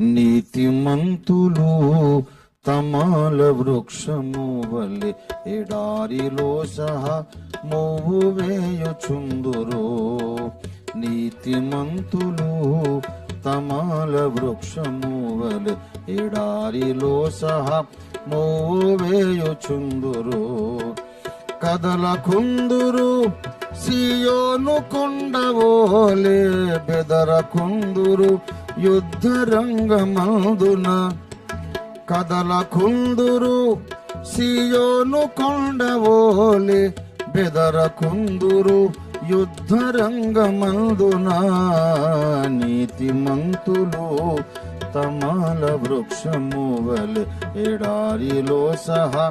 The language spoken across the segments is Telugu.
నీతిమంతులు తమాల వృక్షము వలె ఎడారిలో సహా మోవు వేయుచుందురు. నీతిమంతులు తమాల వృక్షము వలె ఎడారిలో సహా మోవు వేయుచుందురు. కదల కుందురు సియోను కొండవోలే బెదర కుందురు యుద్ధ రంగమందున కదల కుందురు సియోను కొండవోలే బెదర కుందురు యుద్ధ రంగమందున నీతిమంతులు తమాల వృక్షము వలె ఎడారిలో సహా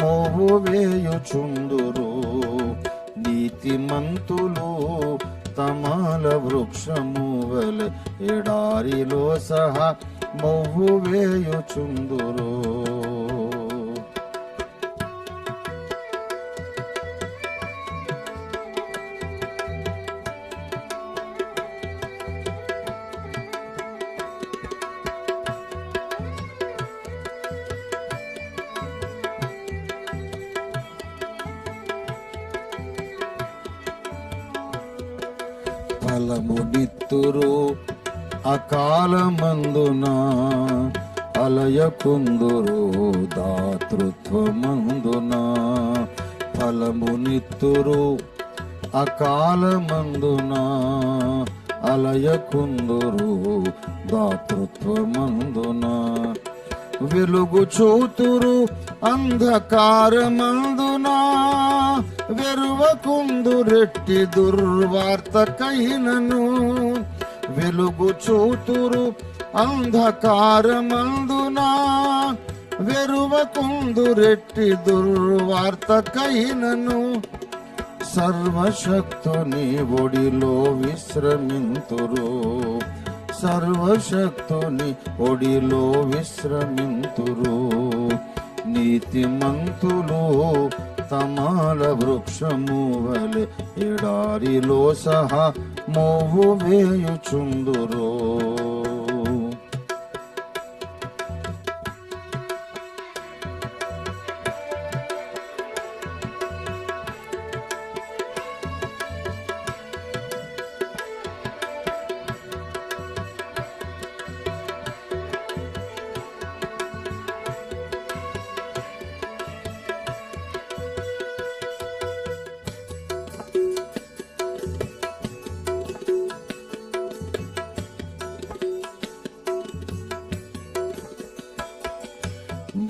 మోవు వేయుచుందురు నీతిమంతులు తమాల వృక్షము వలె ఎడారిలో సహా మోవు వేయుచుందురు ఫలము నిత్తురు అకాలమందున అలయకుందురు దాతృత్వమందున ఫలము నిత్తురు అకాలమందున అలయకుందురు దాతృత్వమందున వెలుగు చూతురు అంధకారమందునా వెరువకుందురెట్టి దుర్వార్తకైనను వెలుగు చూతురు అంధకారమందున? దుర్వార్త దుర్వార్తకైనను సర్వశక్తుని ఒడిలో విశ్రమింతురు. సర్వశక్తుని ఒడిలో విశ్రమింతురు. నీతిమంతులు తమాల వృక్షము వలె ఎడారిలో సహా మోవు వేయుచుందురో.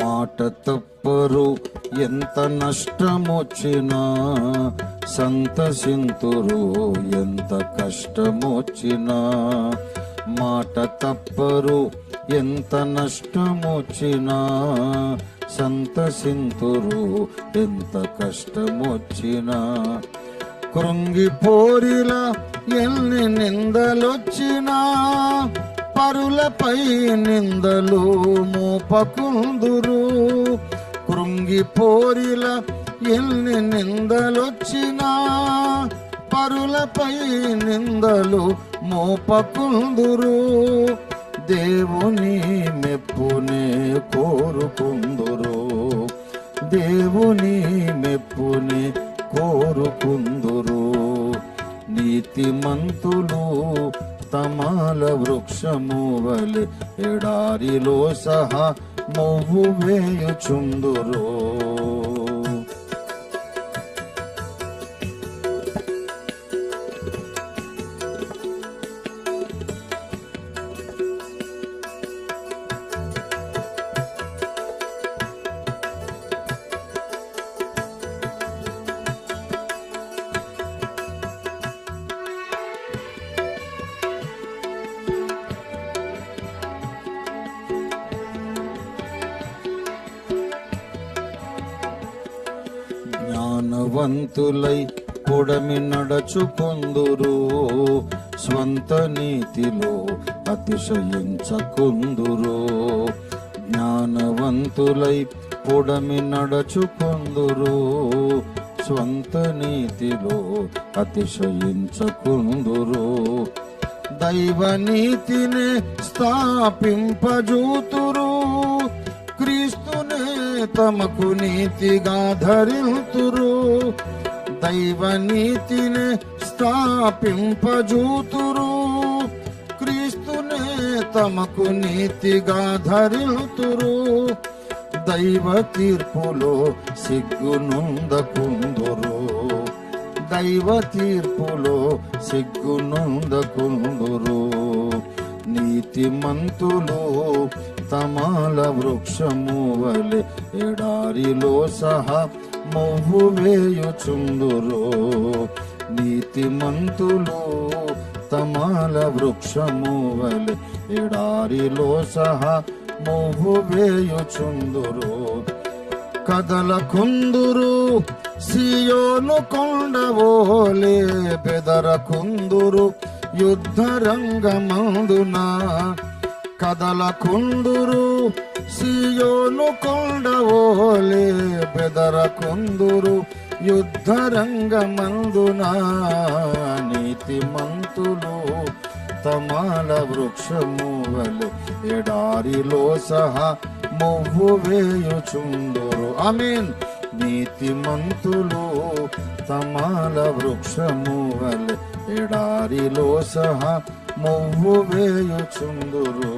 మాట తప్పరు. ఎంత నష్టమొచ్చినా సంతసింతురు. ఎంత కష్టమొచ్చినా మాట తప్పరు. ఎంత నష్టమొచ్చినా సంతసింతురు. ఎంత కష్టమొచ్చినా కృంగిపోరిలా ఎన్ని నిందలొచ్చినా పరులపై నిందలు మోపకుందురు. కృంగిపోరిల ఎన్ని నిందలొచ్చినా పరులపై నిందలు మోపకుందురు. దేవుని మెప్పునే కోరుకుందురు. దేవుని మెప్పునే కోరుకుందురు. నీతిమంతులు తమాల వృక్షము వలె ఎడారిలో సహా మొవ్వు వేయుచుందురు వంతులై పొడమి నడచుకొందురు. స్వంత నీతిలో అతిశయించకుందురు. జ్ఞానవంతులై పొడమి నడచుకొందురు. స్వంత నీతిలో అతిశయించకుందురు. దైవ నీతిని స్థాపింపజూతురు. తమకు నీతిగా ధరింతురు. దైవ నీతిని స్థాపింపజూతురు. క్రీస్తునే తమకు నీతిగా ధరింతురు. దైవ తీర్పులో సిగ్గునుందకుందురు. దైవ తీర్పులో సిగ్గునుందకుందురు. నీతిమంతులు తమాల వృక్షము వలె ఎడారిలో సహా మొవ్వు వేయుచుందురు. నీతిమంతులు తమాల వృక్షము వలె ఎడారిలో సహా మొవ్వు వేయుచుందురు. కదల కుందురు సియోను కొండవోలే బెదర కుందురు యుద్ధ రంగమందున కదల కుందురు సియోను కొండవోలే బెదర కుందురు యుద్ధ రంగమందున నీతిమంతులు తమాల వృక్షము వలె ఎడారిలో సహా మువ్వు వేయుచుందురు. ఆమీన్. నీతిమంతులు తమాల వృక్షము వలె ఎడారిలో సహా మొవ్వు వేయుచుందురు.